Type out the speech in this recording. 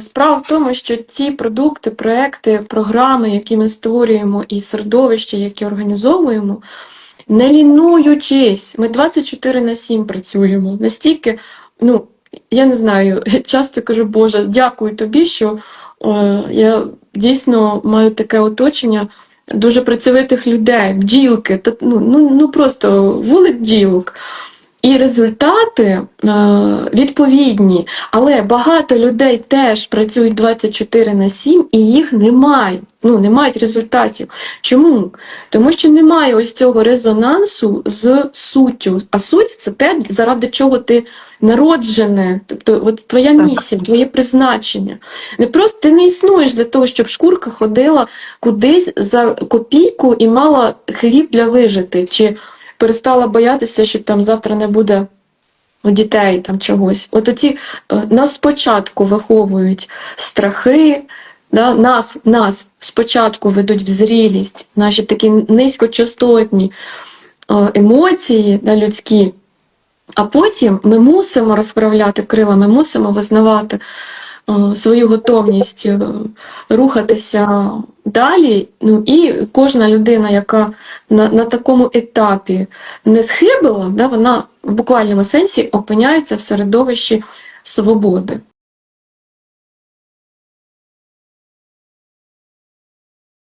справа в тому, що ті продукти, проекти, програми, які ми створюємо, і середовища, які організовуємо, не лінуючись, ми 24 на 7 працюємо. Настільки, ну, я не знаю, часто кажу, Боже, дякую тобі, що е, я дійсно маю таке оточення дуже працьовитих людей, бджілки, та, ну, ну, ну просто вулик бджілок. І результати е, відповідні, але багато людей теж працюють 24 на 7 і їх немає. Ну, не мають результатів. Чому? Тому що немає ось цього резонансу з суттю. А суть це те, заради чого ти народжене, тобто от твоя місія, твоє призначення. Не просто ти не існуєш для того, щоб шкурка ходила кудись за копійку і мала хліб для вижити, чи перестала боятися, що там завтра не буде у дітей там чогось. От оці е, нас спочатку виховують страхи, да, нас, нас спочатку ведуть в зрілість, наші такі низькочастотні е, емоції да, людські. А потім ми мусимо розправляти крила, ми мусимо визнавати е, свою готовність рухатися далі. Ну і кожна людина, яка на, на такому етапі не схибила, да, вона в буквальному сенсі опиняється в середовищі свободи.